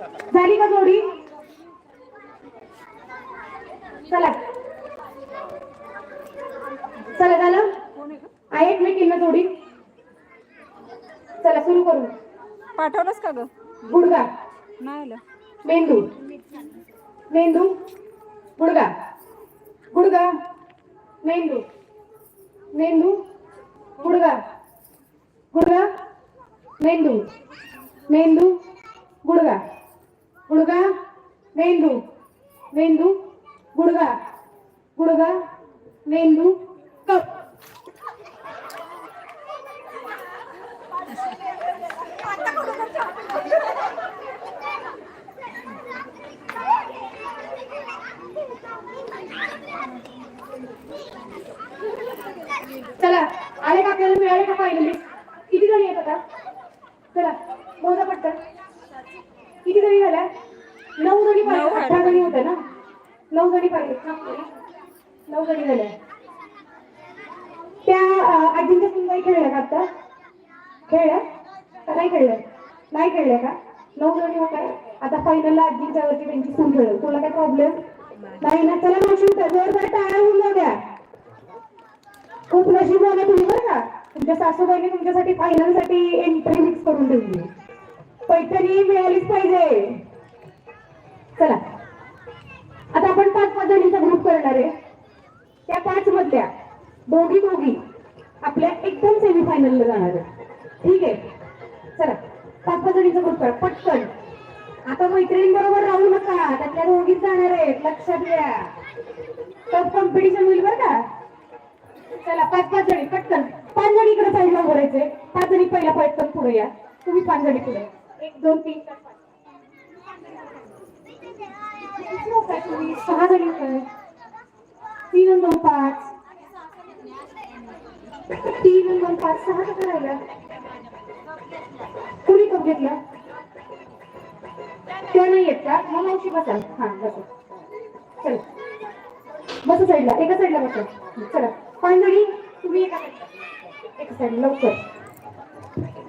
झाली का जोडी? चला. चला झालं? आहे एकमेकींना जोडी. चला सुरू करू. पाठवलंस का ग? गुडगा नाही आलं. मेंदू. मेंदू. गुडगा गुडगा मेंदू. मेंदू. गुडगा गुडगा मेंदू. मेंदू. गुडगा गुडगा मेंदू मेंदू गुडगा गुडगा मेंदू कप चला आले का आपल्याला मिळाले का फायनली किती जणी येत आता चला बोला पटकन किती जणी झाल्या? नऊ जणी पाहिजे अठरा जणी होत्या ना? नऊ जणी पाहिजे नऊ जणी झाल्या. त्या आजींच्या सुनबाई खेळल्या का आता? खेळल्या? का नाही खेळल्या? नाही खेळल्या का? नऊ जणी होत्या. आता फायनलला आजींच्या वरती त्यांची सून खेळेल. तुला काय प्रॉब्लेम नाही ना? चला मावशी जोरदार टाळ्या होऊन जाऊ द्या. खूप नशीब झालं तुम्ही बरं का? तुमच्या सासूबाईने तुमच्यासाठी फायनलसाठी एंट्री फिक्स करून ठेवली. पैठणी मिळालीच पाहिजे. चला. आता आपण पाच पाच जणींचा ग्रुप करणार आहे. त्या पाच मधल्या दोघी दोघी आपल्या एकदम सेमीफायनलला जाणार आहे ठीक आहे? चला. पाच पाच जणींचा ग्रुप करा. पटकन. आता मैत्रिणींबरोबर राहू नका. त्यातल्या दोघीच जाणार आहेत. लक्षात घ्या. टफ कॉम्पिटिशन होईल बरं का? चला पाच पाच जणी पटकन. पाच जणी इकडे साईडला उभं पाच जणी पहिला पटकन पुढे या. तुम्ही पाच जणी पुढे एक दोन तीन चार पाच. सहा जणी तीन नंबर दोन पाच. तीन नंबर दोन पाच. सहा कसं राहिला कुणी कप घेतला? त्या नाही येत का? मग मावशी बसा. हा बसा. चला. बसा साईडला एका साईडला बसा. चला. पाच जणी तुम्ही एका साईडला एका साईडला लवकर.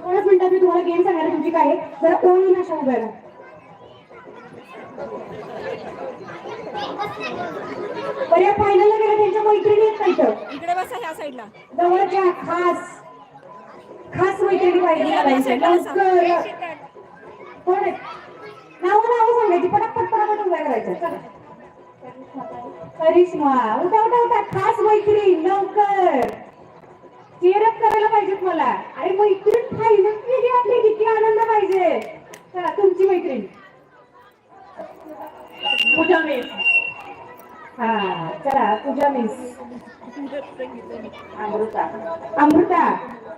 दोनच मिनिटात मी तुम्हाला गेम आहे तुमची काय. जरा ओळी अशा उभ्या राहा. बरं या फायनलला गेल्या त्यांच्या मैत्रिणी आहेत इथं इकडे बसा ह्या साईडला जवळच्या खास खास मैत्रिणी पाहिजे कोण आहे नाव नाव सांगायची. पटापट पटापट उभ्या करायच्या चला. करिश्मा. उठा उठा उठा. खास मैत्रीण. लवकर. चेअरअप करायला पाहिजेत मला. अरे मैत्रीण फायनल केली आपली किती आनंद पाहिजे. चला तुमची मैत्रीण. पूजा मिस. हा चला पूजा मिस. अमृता. अमृता.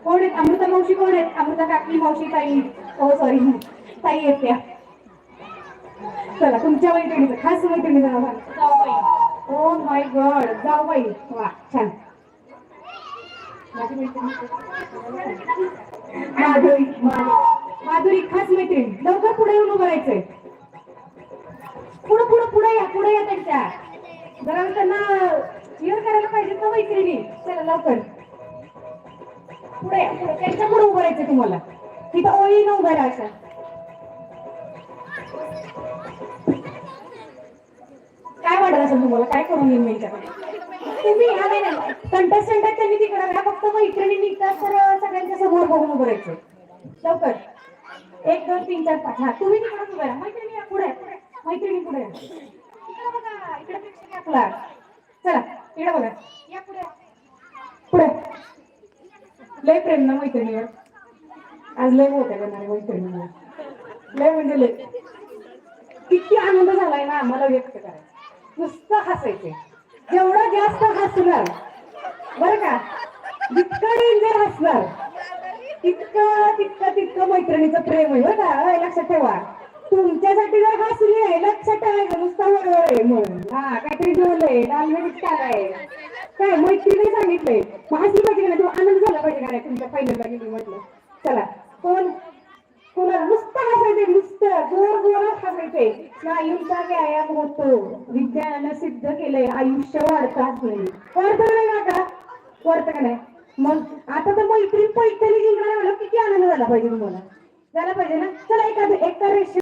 कोण आहेत? अमृता मावशी कोण आहेत? अमृता काकी मावशी ताई. हो सॉरी ताई आहेत त्या. चला तुमच्या मैत्रिणीचं खास मैत्रिणीचं नाव ओ माय गॉड जाऊबाई. वा छान. माधुरी माधुरी. खास मैत्रीण. लवकर पुढे येऊन उभं राहायचंय. पुढे पुढे पुढे या पुढे या त्यांच्या. जरा त्यांना क्लिअर करायला पाहिजे ना मैत्रिणी? चला लवकर. पुढे पुढे. त्यांच्या पुढे उभं राहायचं तुम्हाला. तिथं ओळी न उभं राहा अशा काय वाटत असेल तुम्हाला? काय करून येईल मी तुम्ही ह्या नाही कंटेस्टंट आहेत त्यांनी तिकडे राहा फक्त मैत्रिणी निघतात तर सगळ्यांच्या समोर बघून उभं राहायचं. लवकर. एक दोन तीन चार पाच. हा तुम्ही तिकडे उभे राहा. मैत्रिणी या पुढे. मैत्रिणी पुढे या. इकडे बघा. इकडे प्रेक्षक आपला. चला इकडे बघा. या पुढे. पुढे. लय प्रेम ना मैत्रिणीवर. आज लय मोठ्या करणारे मैत्रिणीवर. लय म्हणजे लय. किती आनंद झालाय ना आम्हाला व्यक्त करायचा. नुसतं हसायचंय. जेवढं जास्त हसणार बर का? जितकं डेंजर हसणार तितकं तितकं तितकं मैत्रिणीचं प्रेम आहे बघा का? लक्षात ठेवा. तुमच्यासाठी जर हसली लक्षात ठेवायचं नुसतं बरोबर आहे मग हा काहीतरी जेवलंय लाल मिरच आहे. काय मैत्रिणी सांगितलंय मग हसली पाहिजे का नाही? आनंद झाला पाहिजे का नाही? तुमच्या पहिल्यांदा गेली म्हटलं. चला कोण? जोरात स्नायूंचा व्यायाम होतो विज्ञानानं सिद्ध केलंय. आयुष्य वाढताच नाही वाढतं नाही का वाढतं का नाही? मग आता तर मैत्रीण पैठणी जिंकणार मला किती आनंद झाला पाहिजे तुम्हाला? झाला पाहिजे ना? चला एखादं एका रेषे